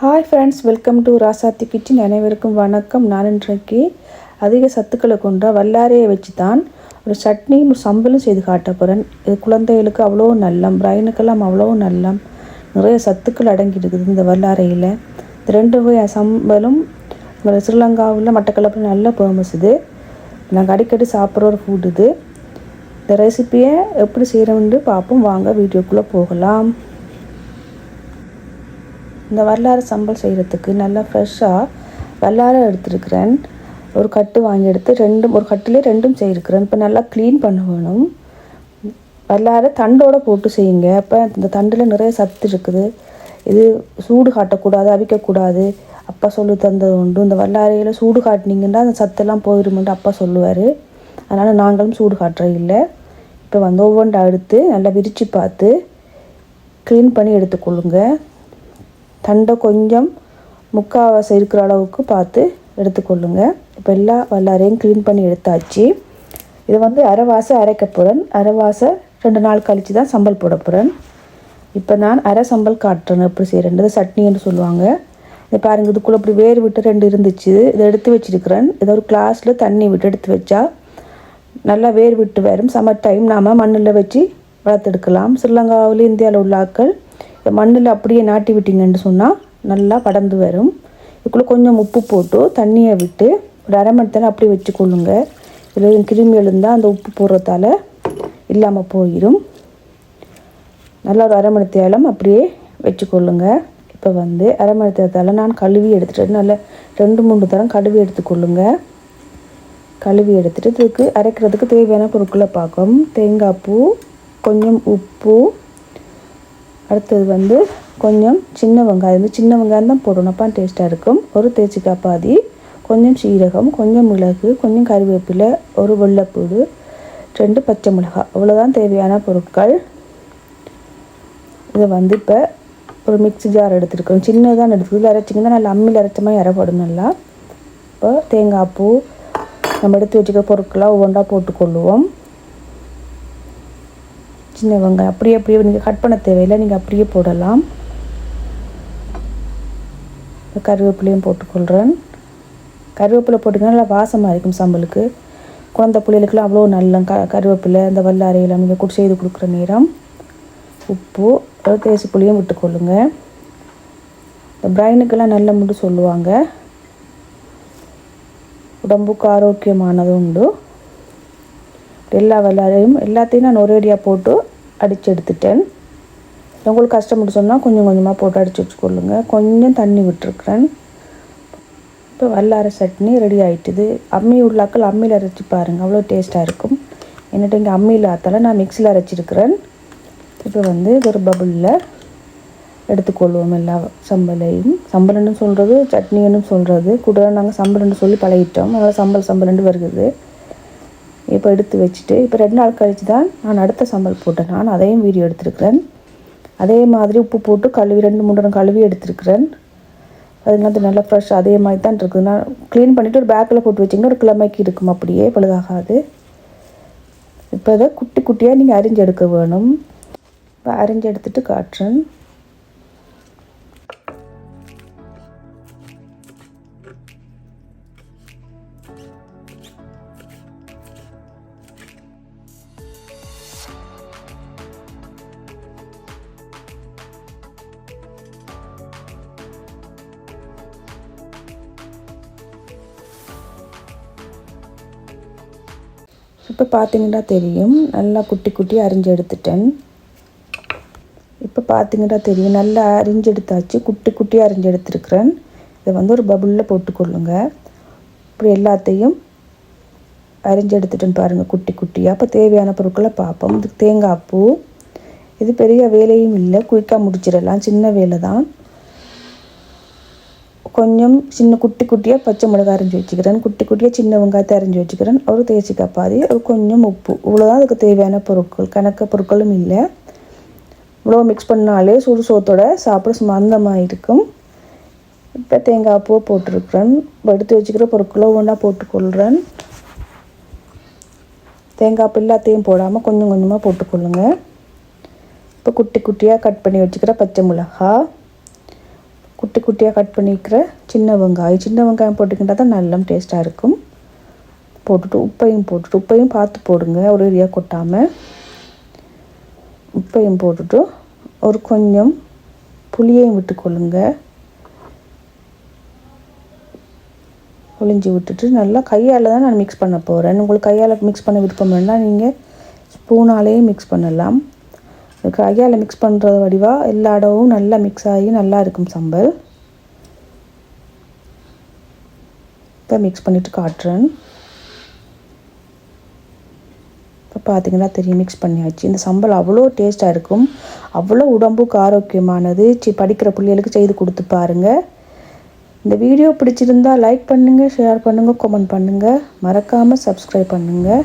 Hi friends welcome to Rasathi kitchen அனைவருக்கும் வணக்கம். நான் இன்றைக்கு அதிக சத்துக்களை கொண்ட வல்லாரையை வச்சு தான் ஒரு சட்னியும் ஒரு சம்பலும் செய்து காட்ட போகிறேன் இது குழந்தைகளுக்கு அவ்வளோ நல்லம் பிரைனுக்கெல்லாம் அவ்வளோ நல்லம். நிறைய சத்துக்கள் அடங்கி இருக்குது இந்த வல்லாரையில். இந்த ரெண்டு வகை சம்பலும் ஸ்ரீலங்காவில் மட்டக்களப்பில் நல்ல ஃபேமஸ் இது. நாங்கள் அடிக்கடி சாப்பிட்ற ஒரு ஃபுட் இது. இந்த ரெசிப்பியை எப்படி செய்கிறோம்னு பார்ப்போம். வாங்க வீடியோக்குள்ளே போகலாம். இந்த வரலாறு சம்பல் செய்கிறதுக்கு நல்லா ஃப்ரெஷ்ஷாக வல்லார எடுத்துருக்கிறேன். ஒரு கட்டு வாங்கி எடுத்து ரெண்டும் ஒரு கட்டுலேயே ரெண்டும் செய்திருக்கிறேன் இப்போ நல்லா க்ளீன் பண்ண வேணும் வல்லார தண்டோடு போட்டு செய்யுங்க. அப்போ இந்த தண்டில் நிறைய சத்து இருக்குது. இது சூடு காட்டக்கூடாது அவிக்கக்கூடாது. அப்பா சொல்லி தந்தது உண்டு. இந்த வல்லாரையில் சூடு காட்டினீங்கன்னா அந்த சத்தெல்லாம் போயிடுமென்று அப்பா சொல்லுவார். அதனால் நாங்களும் சூடு காட்டுறது இல்லை. இப்போ வந்து ஒவ்வொன்றா எடுத்து நல்லா விரித்து பார்த்து க்ளீன் பண்ணி எடுத்துக்கொள்ளுங்க. தண்டை கொஞ்சம் முக்கால்வாசி இருக்கிற அளவுக்கு பார்த்து எடுத்துக்கொள்ளுங்க. இப்போ எல்லா வல்லாரையும் க்ளீன் பண்ணி எடுத்தாச்சு. இதை வந்து அரைவாசை அரைக்க போகிறேன் அரைவாசை ரெண்டு நாள் கழித்து தான் சம்பல் போட போகிறேன் இப்போ நான் அரை சம்பல் காட்டுறேன். எப்படி செய்கிறேன்றது சட்னின்னு சொல்லுவாங்க. இதை பாருங்கள் இதுக்குள்ளே இப்படி வேர் விட்டு ரெண்டு இருந்துச்சு. இதை எடுத்து வச்சிருக்கிறேன். இதை ஒரு கிளாஸில் தண்ணி விட்டு எடுத்து வச்சா நல்லா வேர் விட்டு வரும். சம்மர் டைம் நாம் மண்ணில் வச்சு வளர்த்தெடுக்கலாம். ஸ்ரீலங்காவில் இந்தியாவில் உள்ள ஆக்கள் இந்த மண்ணில் அப்படியே நாட்டி விட்டீங்கன்னு சொன்னால் நல்லா படர்ந்து வரும். இதுக்குள்ளே கொஞ்சம் உப்பு போட்டு தண்ணியை விட்டு ஒரு அரை மணி நேரம் அப்படியே வச்சுக்கொள்ளுங்க. இதில் கிருமி எழுந்தால் அந்த உப்பு போடுறதால இல்லாமல் போயிடும் நல்லா ஒரு அரை மணி தேலம் அப்படியே வச்சுக்கொள்ளுங்க. இப்போ வந்து அரை மணி தேரத்தால் நான் கழுவி எடுத்துகிட்டு நல்லா ரெண்டு மூணு தரம் கழுவி எடுத்துக்கொள்ளுங்க. கழுவி எடுத்துகிட்டு இதுக்கு அரைக்கிறதுக்கு தேவையான பொருட்களை பார்க்கும் தேங்காய் பூ கொஞ்சம் உப்பு அடுத்தது வந்து கொஞ்சம் சின்ன வெங்காயம். வந்து சின்ன வெங்காயம் தான் போடணும். அப்போ டேஸ்ட்டாக இருக்கும். ஒரு தேய்ச்சிக்காய் பாதி கொஞ்சம் சீரகம் கொஞ்சம் மிளகு கொஞ்சம் கறிவேப்பிலை ஒரு வெள்ளைப்பூடு ரெண்டு பச்சை மிளகாய். அவ்வளோதான் தேவையான பொருட்கள். இதை வந்து இப்போ ஒரு மிக்ஸி ஜார் எடுத்துருக்கோம். சின்னதான் எடுத்துக்கிறது அரைச்சிங்கன்னா நல்லா அம்மியில் அரைச்ச மாதிரி அரைப்படும் நல்லா. இப்போ தேங்காய் பூ நம்ம எடுத்து வச்சுக்க பொருட்களாக ஒவ்வொன்றா போட்டுக்கொள்ளுவோம். சின்ன வெங்காயம் அப்படியே அப்படியே நீங்கள் கட் பண்ண தேவையில்லை. நீங்கள் அப்படியே போடலாம். கருவேப்பிலையும் போட்டுக்கொள்கிறேன் கருவேப்பிலை போட்டிங்கன்னா நல்லா வாசமாக இருக்கும் சம்பளுக்கு குழந்த பிள்ளைகளுக்குலாம் அவ்வளோ நல்ல க கருவேப்பிலை அந்த வல்லாரையெல்லாம் நீங்கள் குடி செய்து கொடுக்குற நேரம். உப்பு தேசி புளியும் விட்டுக்கொள்ளுங்க. இந்த பிரைனுக்கெல்லாம் நல்ல முண்டு சொல்லுவாங்க. உடம்புக்கு ஆரோக்கியமானது உண்டு. எல்லா வெள்ளாரையும் எல்லாத்தையும் நான் ஒரேடியாக போட்டு அடித்து எடுத்துட்டேன். உங்களுக்கு கஷ்டப்பட்டு சொன்னால் கொஞ்சம் கொஞ்சமாக போட்டு அடித்து வச்சுக்கொள்ளுங்க. கொஞ்சம் தண்ணி விட்டுருக்குறேன். இப்போ வல்லாரை சட்னி ரெடி ஆகிட்டுது அம்மி உள்ளாக்கள் அம்மியில் அரைச்சி பாருங்கள் அவ்வளோ டேஸ்ட்டாக இருக்கும். என்னட்டு இங்கே அம்மியில் ஆத்தால நான் மிக்சியில் அரைச்சிருக்கிறேன். இப்போ வந்து ஒரு பபுளில் எடுத்துக்கொள்வோம் எல்லா சம்பளையும். சம்பளன்னு சொல்கிறது சட்னின்னு சொல்கிறது கூட நாங்கள் சம்பளன்னு சொல்லி பழகிட்டோம். அதனால் சம்பல் சம்பளம்னு வருகிறது. இப்போ எடுத்து வச்சுட்டு இப்போ ரெண்டு நாள் கழித்து தான் நான் அடுத்த சம்பல் போட்டேன். நான் அதையும் வீடியோ எடுத்துருக்கிறேன். அதே மாதிரி உப்பு போட்டு கழுவி ரெண்டு மூணு நேரம் கழுவி எடுத்துருக்கிறேன். அது நல்லா ஃப்ரெஷ் அதே மாதிரி தான் இருக்குது. நான் க்ளீன் பண்ணிவிட்டு ஒரு பேக்கில் போட்டு வச்சிங்கன்னா ஒரு கிழமைக்கு இருக்கும். அப்படியே பழுதாகாது. இப்போ இதை குட்டி குட்டியாக நீங்கள் அரிஞ்சு எடுக்க வேணும். இப்போ அரிஞ்சு எடுத்துகிட்டு காட்டுறேன். இப்போ பார்த்தீங்கன்னா தெரியும். நல்லா குட்டி குட்டி அரிஞ்சு எடுத்துட்டேன். இப்போ பார்த்தீங்கன்னா தெரியும். நல்லா அரிஞ்சு எடுத்தாச்சு. குட்டி குட்டி அரிஞ்சு எடுத்துருக்குறேன். இதை வந்து ஒரு பபுளில் போட்டுக்கொள்ளுங்க. இப்படி எல்லாத்தையும் அரிஞ்சு எடுத்துட்டேன்னு பாருங்கள் குட்டி குட்டியாக அப்போ தேவையான பொருட்களை பார்ப்போம். இதுக்கு தேங்காய் பூ. இது பெரிய வேலையும் இல்லை. குயிக்காக முடிச்சிடலாம். சின்ன வேலை தான் கொஞ்சம் சின்ன குட்டி குட்டியாக பச்சை மிளகாய் அரைஞ்சி வச்சுக்கிறேன். குட்டி குட்டியாக சின்ன வெங்காயத்தை அரைஞ்சி வச்சுக்கிறேன். ஒரு தேய்ச்சிக்காய் பாதி ஒரு கொஞ்சம் உப்பு. இவ்வளோதான் அதுக்கு தேவையான பொருட்கள். கணக்கு பொருட்களும் இல்லை. இவ்வளோ மிக்ஸ் பண்ணாலே சுடு சோத்தோட சாப்பிட சுமந்தமாக இருக்கும். இப்போ தேங்காய் பூவை போட்டிருக்கிறேன். எடுத்து வச்சுக்கிற பொருட்களை ஒன்றா போட்டுக்கொள்கிறேன் தேங்காய் பூ எல்லாத்தையும் போடாமல் கொஞ்சம் கொஞ்சமாக போட்டுக்கொள்ளுங்க. இப்போ குட்டி குட்டியாக கட் பண்ணி வச்சுக்கிற பச்சை மிளகாய் குட்டி குட்டியாக கட் பண்ணிக்கிற சின்ன வெங்காயம். சின்ன வெங்காயம் போட்டுக்கிட்டா தான் நல்ல டேஸ்ட்டாக இருக்கும். போட்டுட்டு உப்பையும் போட்டுட்டு உப்பையும் பார்த்து போடுங்க. ஒரு ஏரியா கொட்டாமல் உப்பையும் போட்டுட்டு ஒரு கொஞ்சம் புளியையும் விட்டுக்கொள்ளுங்க ஒளிஞ்சி விட்டுட்டு நல்லா கையால் தான் நான் மிக்ஸ் பண்ண போகிறேன் உங்களுக்கு கையால் மிக்ஸ் பண்ண விருப்பம் வேணால் நீங்கள் ஸ்பூனாலேயே மிக்ஸ் பண்ணலாம். கையால் மிக்ஸ் பண்ணுறது வடிவாக எல்லா இடமும் நல்லா மிக்ஸ் ஆகி நல்லா இருக்கும் சம்பல். இப்போ மிக்ஸ் பண்ணிவிட்டு காட்டுறேன். இப்போ பார்த்தீங்கன்னா தெரியும் மிக்ஸ் பண்ணியாச்சு. இந்த சம்பல் அவ்வளோ டேஸ்ட்டாக இருக்கும். அவ்வளோ உடம்புக்கு ஆரோக்கியமானது. சி படிக்கிற பிள்ளைகளுக்கு செய்து கொடுத்து பாருங்கள் இந்த வீடியோ பிடிச்சிருந்தா லைக் பண்ணுங்கள் ஷேர் பண்ணுங்கள் கமெண்ட் பண்ணுங்கள் மறக்காமல் சப்ஸ்கிரைப் பண்ணுங்கள்